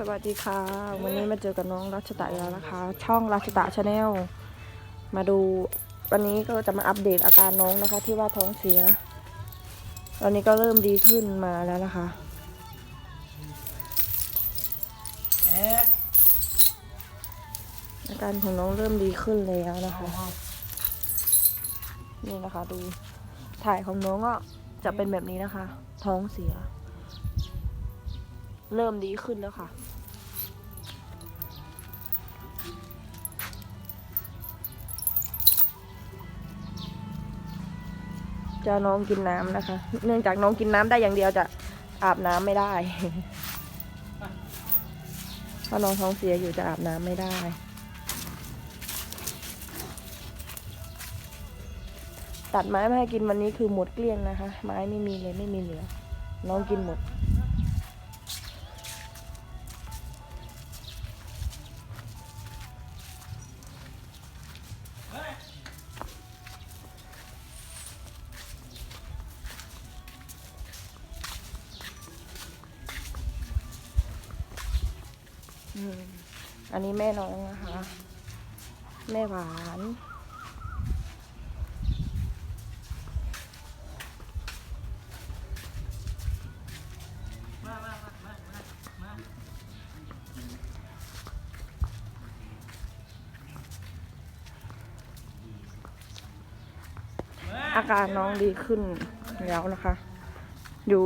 สวัสดีค่ะ วันนี้มาเจอกับน้องรัชตะแล้วนะคะ ช่องรัชตะชาแนลมาดูวันนี้ก็จะมาอัปเดตอาการน้องนะคะ ที่ว่าท้องเสีย ตอนนี้ก็เริ่มดีขึ้นมาแล้วนะคะอาการของน้องเริ่มดีขึ้นแล้วนะคะ นี่นะคะดูถ่ายของน้องก็จะเป็นแบบนี้นะคะ ท้องเสีย เริ่มดีขึ้นแล้วค่ะ จะน้องกินน้ำนะคะ เนื่องจากน้องกินน้ำได้อย่างเดียวจะอาบน้ำไม่ได้เพราะน้องท้องเสียอยู่จะอาบน้ำไม่ได้ ตัดไม้มาให้กินวันนี้คือหมดเกลี้ยงนะคะ ไม้ไม่มีเลยไม่มีเหลือ น้องกินหมด อันนี้แม่น้องนะคะ แม่หวานอาการน้องดีขึ้นแล้วนะคะอยู่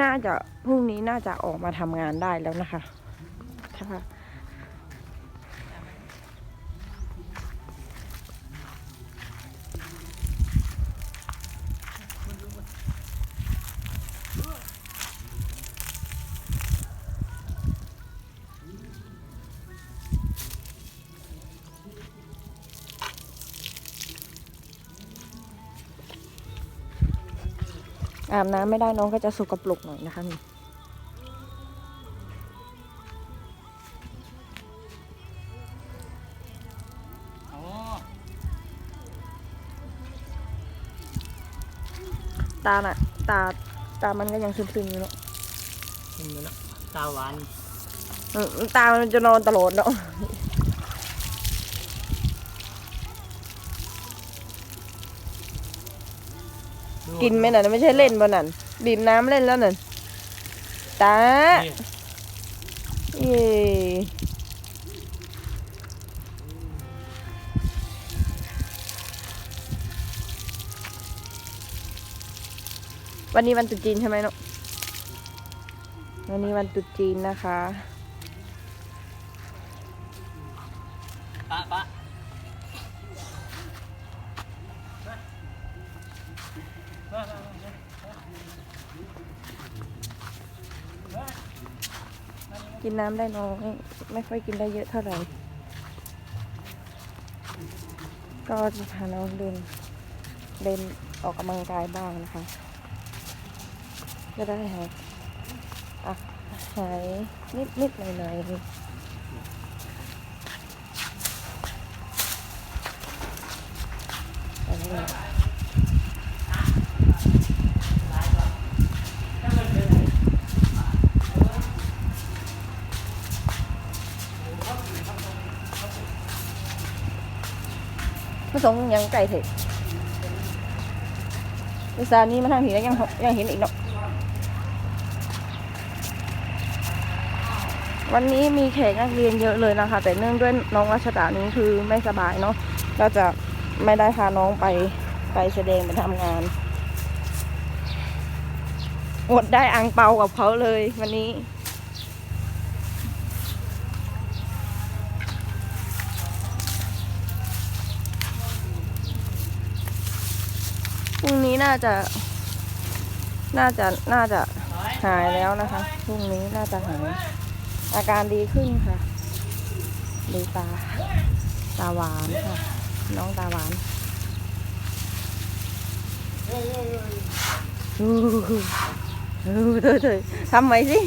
น่าจะพรุ่งนี้น่าจะออกมาทำงานได้แล้วนะคะ ค่ะอาบน้ำไม่ได้น้องก็จะสกปรกหน่อยนะคะนี่ ตาน่ะ ตาตามันก็ยังซึมๆอยู่เนาะเห็นไหมเนาะตาหวานอืมตามันจะนอนตลอดเนาะกินไหมน่ะไม่ใช่เล่นบนนั่นดินน้ำเล่นแล้วนั่นตานี่เย้ วันนี้วันตรุษจีนใช่ไหมเนาะวันนี้วันตรุษจีนนะคะปะปะกินน้ำได้น้อยไม่ค่อยกินได้เยอะเท่าไหร่ ก็จะพาน้องเดินเดินออกกำลังกายบ้างนะคะ จะได้หายอะหายนิดนิดหน่อยหน่อยอันนี้ผสมยังไก่เถอะวิสานี้มาทางผีแล้วยังยังเห็นอีกเนาะ วันนี้มีแขกนักเรียนเยอะเลยนะคะ แต่เนื่องด้วยน้องรัชดานี้คือไม่สบายเนาะก็จะไม่ได้พาน้องไปไปแสดงไปทำงานอดได้อังเปากับเขาเลยวันนี้ พรุ่งนี้น่าจะ น่าจะ น่าจะหายแล้วนะคะ พรุ่งนี้น่าจะหาย อาการดีขึ้นค่ะดูตา ตาหวานค่ะ น้องตาหวานอู้หูอู้เธอเธอทำไหมสิ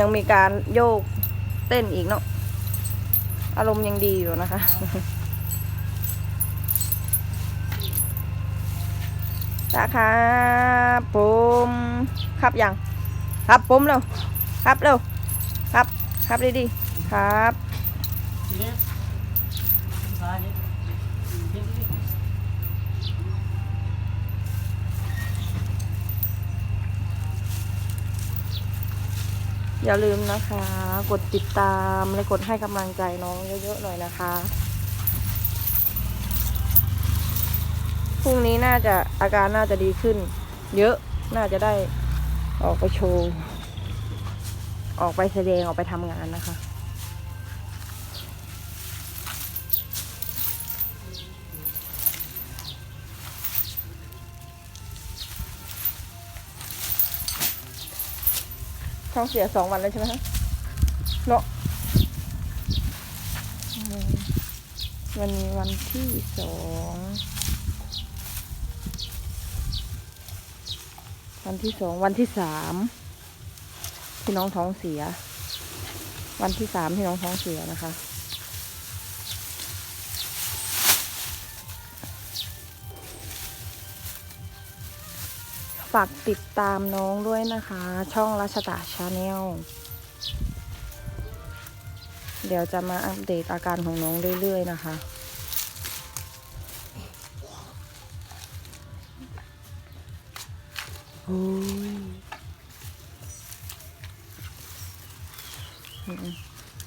ยังมีการโยกเต้นอีกเนาะอารมณ์ยังดีอยู่นะคะ ตาครับผมครับยังครับผมเร็วครับเร็วครับ ครับดีๆครับ อย่าลืมนะคะ กดติดตามและกดให้กำลังใจน้องเยอะๆหน่อยนะคะพรุ่งนี้น่าจะอาการน่าจะดีขึ้น เยอะน่าจะได้ออกไปโชว์ ออกไปแสดงออกไปทำงานนะคะ ท้องเสียสองวันแล้วใช่ไหมคะเนาะวันนี้วันที่สองวันที่สองวันที่สามที่น้องท้องเสีย วันที่สามที่น้องท้องเสียนะคะ ฝากติดตามน้องด้วยนะคะ ช่องรัชตาชาแนลเดี๋ยวจะมาอัปเดตอาการของน้องเรื่อยๆนะคะโอ้ย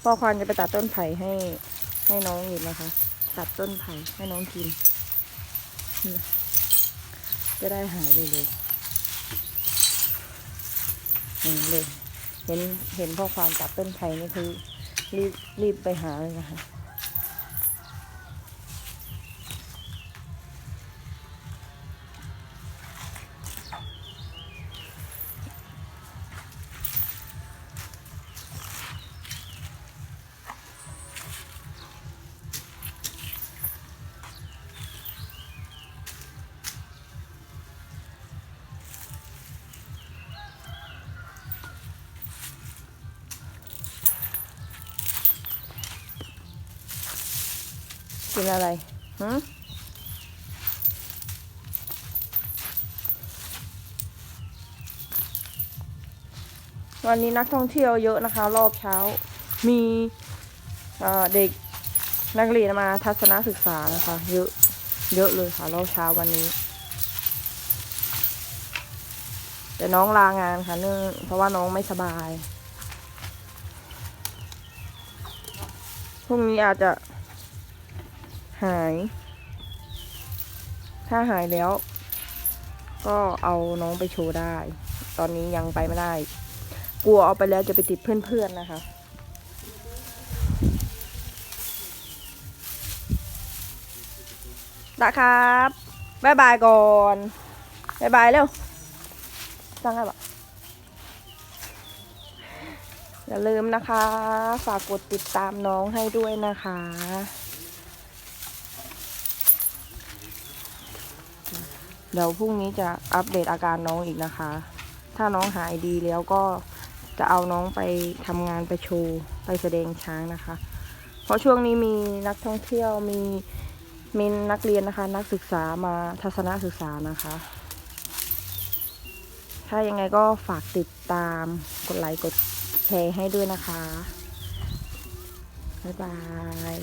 พ่อควานจะไปตัดต้นไผ่ให้ให้น้องอยู่นะคะ ตัดต้นไผ่ให้น้องกิน จะได้หายเร็วๆอื มเลย เห็นเห็นพ่อความตัดต้นไผ่นี่คือรีบรีบไปหาเลยนะคะ กินอะไรหืมวันนี้นักท่องเที่ยวเยอะนะคะ รอบเช้า มีเเด็กนักเรียนมาทัศนศึกษานะคะ เยอะเยอะเลยค่ะรอบเช้าวันนี้ แต่น้องลางานค่ะเนื่องเพราะว่าน้องไม่สบายพรุ่งนี้อาจจะ หาย ถ้าหายแล้ว ก็เอาน้องไปโชว์ได้ ตอนนี้ยังไปไม่ได้ กลัวเอาไปแล้วจะไปติดเพื่อนๆนะคะ นะครับบายบายก่อนบายบายเร็วสั่งอะไรบะอย่าลืมนะคะ ฝากกดติดตามน้องให้ด้วยนะคะ เดี๋ยวพรุ่งนี้จะอัปเดตอาการน้องอีกนะคะ ถ้าน้องหายดีแล้วก็จะเอาน้องไปทำงานไปโชว์ไปแสดงช้างนะคะ เพราะช่วงนี้มีนักท่องเที่ยวมีมีนักเรียนนะคะ นักศึกษามาทัศนศึกษานะคะ ถ้ายังไงก็ฝากติดตามกดไลค์กดแชร์ให้ด้วยนะคะ บ๊ายบาย